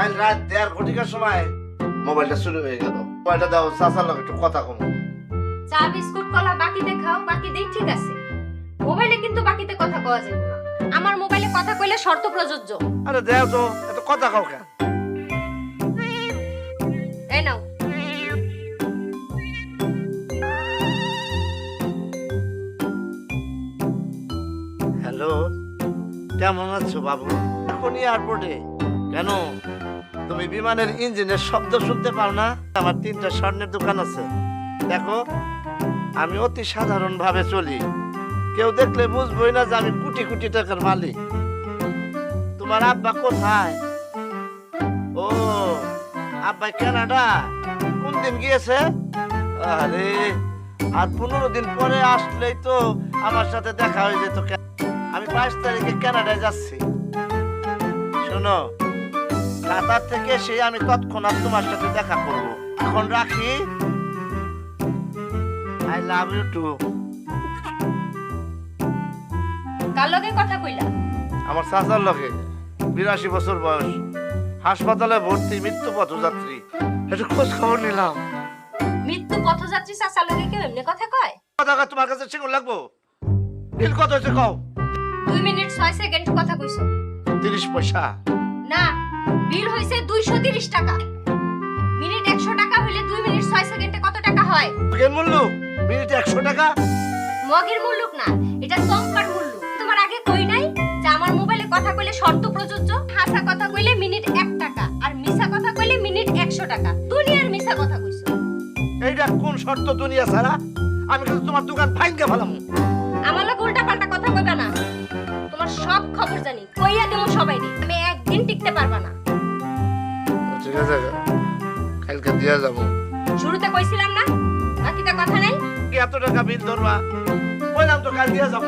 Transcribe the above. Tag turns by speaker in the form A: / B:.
A: কাল রাত দেড় ঘটিকার সময় মোবাইলটা শুরু হয়ে গেল। মোবাইলটা দাও? চাচার লোক একটু কথা কম।
B: চা বিস্কুট কলা বাকিতে খাও বাকিতেই ঠিক আছে। মোবাইলে কিন্তু বাকিতে কথা কওয়া যাবে না। আমার মোবাইলে কথা কইলে শর্ত প্রযোজ্য।
A: আরে দেও তো এত কথা কাও কেন?
B: এই নাও।
A: হ্যালো কেমন আছো বাবু? এখন এয়ারপোর্টে কেন? তুমি বিমানের ইঞ্জিনের শব্দ শুনতে পাও না? আমার তিনটা স্বর্ণের দোকান আছে। দেখো, আমি অতি সাধারণ ভাবে চলি। কেউ দেখলে বুঝবই না যে আমি কোটি কোটি টাকার মালিক। তোমার আব্বা কোথায়? ও, আব্বা কেনাডা। কোন দিন গিয়েছে? আরে, আর পনেরো দিন পরে আসলেই তো আমার সাথে দেখা হয়ে যেত আমি বাইশ তারিখে কানাডায় যাচ্ছি। শোনো কাতার থেকে এসে আমি তৎক্ষণাৎ তোমার সাথে দেখা করব। এখন রাখি। আই লাভ ইউ টু
B: কার লগে কথা কইলা?
A: আমার চাচার লগে। বিরাশি বছর বয়স। হাসপাতালে ভর্তি মৃত্যু পথযাত্রী। একটু খোঁজ খবর নিলাম।
B: মৃত্যু পথযাত্রী চাচার লগে কেউ এমনি কথা কয়?
A: কথা কয় তোমার কাছে সেগুলো লাগবো? বিল কত হয়েছে কও।
B: দুই মিনিট ছয় সেকেন্ড কথা কইছো।
A: তিরিশ পয়সা।
B: না বিল হইছে দুইশো তিরিশ টাকা। মিনিট একশো টাকা হইলে দুই মিনিট ছয় সেকেন্ডে কত টাকা হয়?
A: কে মূল্য? মিনিটে একশো টাকা?
B: মগের মূল্যক না এটা চম্পার মূল্য। তোমার আগে কই নাই যে আমার মোবাইলে কথা কইলে শর্ত প্রযোজ্য? হাসা কথা কইলে মিনিট এক টাকা আর মিছা কথা কইলে মিনিট একশো টাকা। দুনিয়ার মিছা কথা কইছো।
A: এইটা কোন শর্ত দুনিয়া ছাড়া? আমি কিন্তু তোমার দোকান ভাঙ্গে ফেলাম।
B: আমার লোক
A: কালকে দিয়ে যাব।
B: শুরুতে কইছিলাম না বাকিটা কথা নাই।
A: কি এত টাকা বিল ধরবা? কইলাম তো কাল দিয়ে যাব।